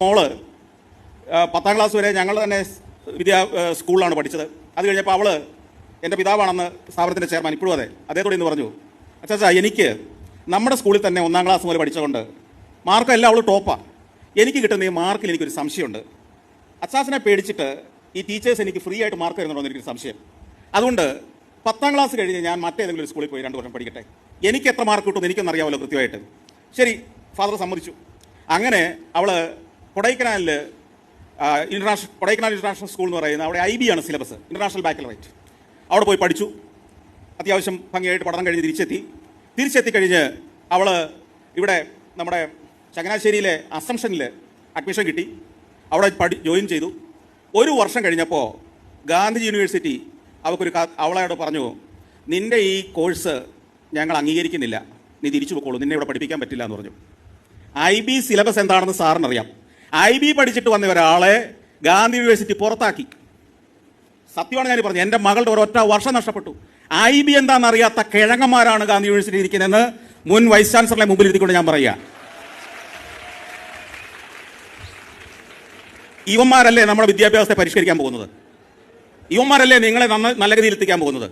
മോൾ പത്താം ക്ലാസ് വരെ ഞങ്ങൾ തന്നെ വിദ്യാ സ്കൂളിലാണ് പഠിച്ചത്. അത് കഴിഞ്ഞപ്പോൾ അവൾ എന്റെ പിതാവാണെന്ന് സ്ഥാപനത്തിന്റെ ചെയർമാൻ ഇപ്പോഴും അതെ. അദ്ദേഹത്തോട് ഇന്ന് പറഞ്ഞു അച്ഛാ എനിക്ക് നമ്മുടെ സ്കൂളിൽ തന്നെ ഒന്നാം ക്ലാസ് മുതൽ പഠിച്ചതുകൊണ്ട് മാർക്കെല്ലാം അവൾ ടോപ്പാണ് എനിക്ക് കിട്ടുന്ന ഈ മാർക്കിൽ എനിക്കൊരു സംശയമുണ്ട്. അച്ചാസിനെ പേടിച്ചിട്ട് ഈ ടീച്ചേഴ്സ് എനിക്ക് ഫ്രീ ആയിട്ട് മാർക്ക് തരുന്നുണ്ടോ എന്ന് എനിക്കൊരു സംശയം. അതുകൊണ്ട് പത്താം ക്ലാസ് കഴിഞ്ഞ് ഞാൻ മറ്റേതെങ്കിലും ഒരു സ്കൂളിൽ പോയി രണ്ട് വർഷം പഠിക്കട്ടെ. എനിക്ക് എത്ര മാർക്ക് കിട്ടുമെന്ന് എനിക്കൊന്നും അറിയാമല്ലോ കൃത്യമായിട്ട്. ശരി ഫാദർ സമ്മതിച്ചു. അങ്ങനെ അവൾ കൊടൈക്കനാലിൽ ഇന്റർനാഷണൽ കൊടൈക്കനാൽ ഇന്റർനാഷണൽ സ്കൂൾ എന്ന് പറയുന്നത് അവിടെ ഐ ബി ആണ് സിലബസ് ഇന്റർനാഷണൽ ബാക്കലറേറ്റ് അവിടെ പോയി പഠിച്ചു. അത്യാവശ്യം ഭംഗിയായിട്ട് പഠനം കഴിഞ്ഞ് തിരിച്ചെത്തി. തിരിച്ചെത്തി കഴിഞ്ഞ് അവൾ ഇവിടെ നമ്മുടെ ചങ്ങനാശ്ശേരിയിലെ അസംഷനിൽ അഡ്മിഷൻ കിട്ടി. അവിടെ പഠി ജോയിൻ ചെയ്തു. ഒരു വർഷം കഴിഞ്ഞപ്പോൾ ഗാന്ധി യൂണിവേഴ്സിറ്റി അവൾക്കൊരു അവളോട് പറഞ്ഞു നിന്റെ ഈ കോഴ്സ് ഞങ്ങൾ അംഗീകരിക്കുന്നില്ല. നീ തിരിച്ചു പോയിക്കോളൂ നിന്നെ ഇവിടെ പഠിപ്പിക്കാൻ പറ്റില്ല എന്ന് പറഞ്ഞു. ഐ ബി സിലബസ് എന്താണെന്ന് സാറിനറിയാം. ഐ ബി പഠിച്ചിട്ട് വന്ന ഒരാളെ ഗാന്ധി യൂണിവേഴ്സിറ്റി പുറത്താക്കി. സത്യമാണ് ഞാൻ പറഞ്ഞത് എന്റെ മകളുടെ ഒരൊറ്റ വർഷം നഷ്ടപ്പെട്ടു. ഐ ബി എന്താണെന്നറിയാത്ത കിഴങ്ങന്മാരാണ് ഗാന്ധി യൂണിവേഴ്സിറ്റി ഇരിക്കുന്നതെന്ന് മുൻ വൈസ് ചാൻസലറെ മുമ്പിൽ ഇരുത്തിക്കൊണ്ട് ഞാൻ പറയുക. ഇവന്മാരല്ലേ നമ്മുടെ വിദ്യാഭ്യാസത്തെ പരിഷ്കരിക്കാൻ പോകുന്നത്? ഇവന്മാരല്ലേ നിങ്ങളെ നന്ന നല്ല രീതിയിൽ എത്തിക്കാൻ പോകുന്നത്?